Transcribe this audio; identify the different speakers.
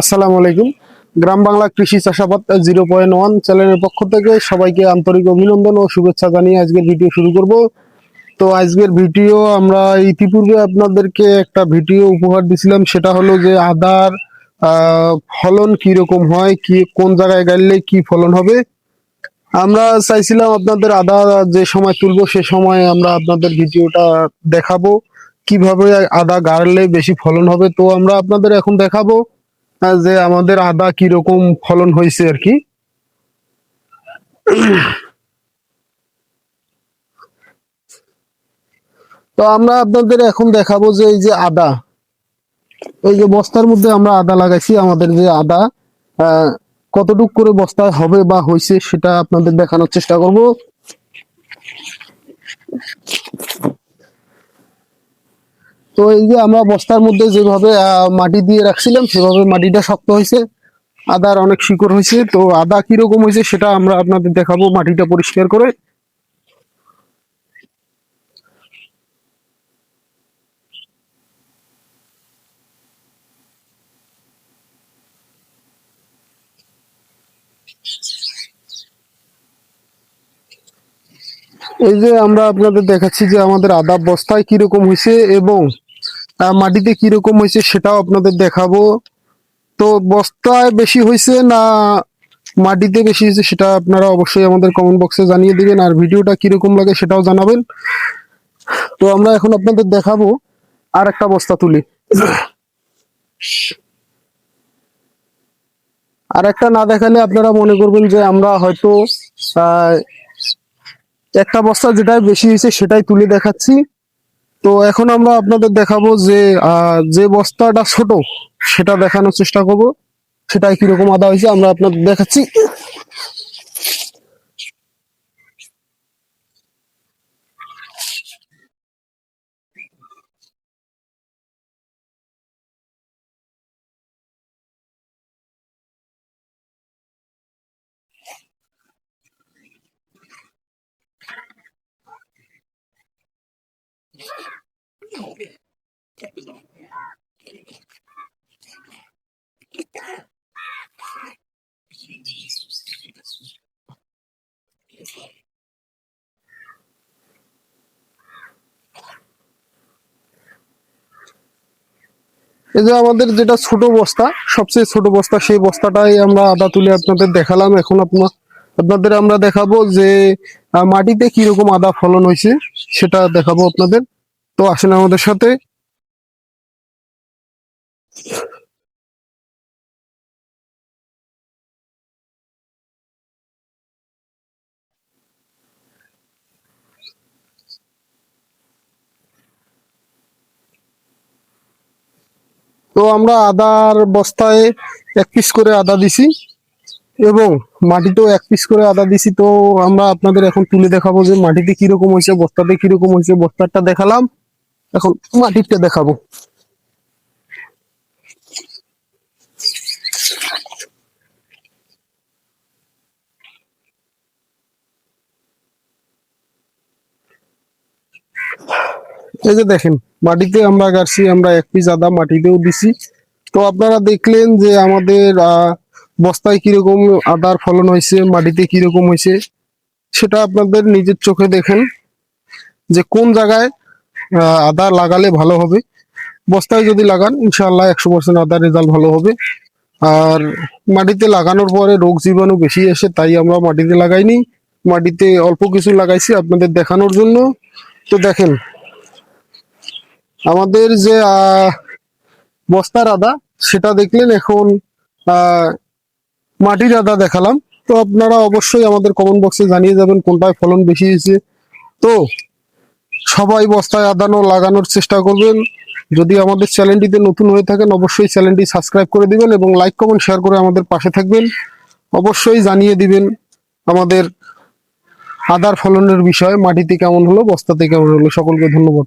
Speaker 1: আসসালামু আলাইকুম। গ্রাম বাংলা কৃষি চাষাবাদ জিরো পয়েন্ট ওয়ান চ্যানেলের পক্ষ থেকে সবাইকে আন্তরিক অভিনন্দন ও শুভেচ্ছা জানিয়ে আজকের ভিডিও শুরু করব। তো আজকের ভিডিও আমরা ইতিপূর্বে আপনাদেরকে একটা ভিডিও উপহার দিছিলাম, সেটা হলো যে আদার ফলন রকম হয়, কি, কোন জায়গায় গাড়লে কি ফলন হবে। আমরা চাইছিলাম আপনাদের আদা যে সময় তুলবো, সে সময় আমরা আপনাদের ভিডিওটা দেখাবো। কীভাবে আদা গাড়লে বেশি ফলন হবে, তো আমরা আপনাদের এখন দেখাবো। যে আমাদের আদা কীরকম ফলন হয়েছে আর কি? তো আমরা আপনাদের এখন দেখাবো যে এই যে আদা, এই যে বস্তার মধ্যে আমরা আদা লাগাইছি, আমাদের যে আদা কতটুক করে বস্তা হবে বা হয়েছে সেটা আপনাদের দেখানোর চেষ্টা করব। তো এই যে আমরা বস্তার মধ্যে যেভাবে মাটি দিয়ে রাখছিলাম, সেভাবে মাটিটা শক্ত হয়েছে। আদার অনেক শিকড় হয়েছে। তো আদা কীরকম হয়েছে সেটা আমরা আপনাদের দেখাবো মাটিটা পরিষ্কার করে। এই যে আমরা আপনাদের দেখাচ্ছি যে আমাদের আদা বস্তায় কীরকম হয়েছে এবং মাটিতে কীরকম হয়েছে সেটাও আপনাদের দেখাবো। তো বস্তায় বেশি হয়েছে না মাটিতে বেশি হয়েছে সেটা আপনারা অবশ্যই আমাদের কমেন্ট বক্সে জানিয়ে দিবেন, আর ভিডিওটা কীরকম লাগে সেটাও জানাবেন। তো আমরা এখন আপনাদের দেখাবো আর একটা বস্তা তুলি। আর একটা না দেখালে আপনারা মনে করবেন যে আমরা হয়তো একটা বস্তা যেটাই বেশি হয়েছে সেটাই তুলে দেখাচ্ছি। তো এখন আমরা আপনাদের দেখাবো যে যে বস্তাটা ছোট, সেটা দেখানোর চেষ্টা করব। সেটাই কীরকম আদা হয়েছে আমরা আপনাদের দেখাচ্ছি। এই যে আমাদের যেটা ছোট বস্তা, সবচেয়ে ছোট বস্তা, সেই বস্তাটাই আমরা আদা তুলে আপনাদের দেখালাম। এখন আপনার আপনাদের আমরা দেখাবো যে মাটিতে কীরকম আদা ফলন হয়েছে, সেটা দেখাবো আপনাদের। তো আসেন আমাদের সাথে। তো আমরা আদার বস্তায় এক পিস করে আদা দিছি এবং মাটিতেও এক পিস করে আদা দিছি। তো আমরা আপনাদের এখন তুলে দেখাবো যে মাটিতে কীরকম হয়েছে, বস্তাতে কীরকম হয়েছে। বস্তারটা দেখালাম, এখন মাটিরটা দেখাবো। এই যে দেখেন, মাটিতে আমরা গাড়ছি, আমরা এক পিস আদা মাটিতেও দিছি। তো আপনারা দেখলেন যে আমাদের বস্তায় কীরকম আদার ফলন হয়েছে, মাটিতে কীরকম হয়েছে, সেটা আপনাদের নিজের চোখে দেখেন যে কোন জায়গায় আদা লাগালে ভালো হবে। বস্তায় যদি লাগান ইনশাল্লাহ একশো পার্সেন্ট আদার রেজাল্ট ভালো হবে। আর মাটিতে লাগানোর পরে রোগ জীবাণু বেশি আসে তাই আমরা মাটিতে লাগাইনি। মাটিতে অল্প কিছু লাগাইছি আপনাদের দেখানোর জন্য। তো দেখেন আমাদের যে বস্তার আদা সেটা দেখলেন এখন মাটির আদা দেখালাম। তো আপনারা অবশ্যই আমাদের কমেন্ট বক্সে জানিয়ে যাবেন কোনটায় ফলন বেশি হয়েছে। তো সবাই বস্তায় আদানো লাগানোর চেষ্টা করবেন। যদি আমাদের চ্যানেলটিতে নতুন হয়ে থাকেন, অবশ্যই চ্যানেলটি সাবস্ক্রাইব করে দিবেন এবং লাইক কমেন্ট শেয়ার করে আমাদের পাশে থাকবেন। অবশ্যই জানিয়ে দিবেন আমাদের আদার ফলনের বিষয়ে, মাটিতে কেমন হলো, বস্তাতে কেমন হলো, সকলকে ধন্যবাদ।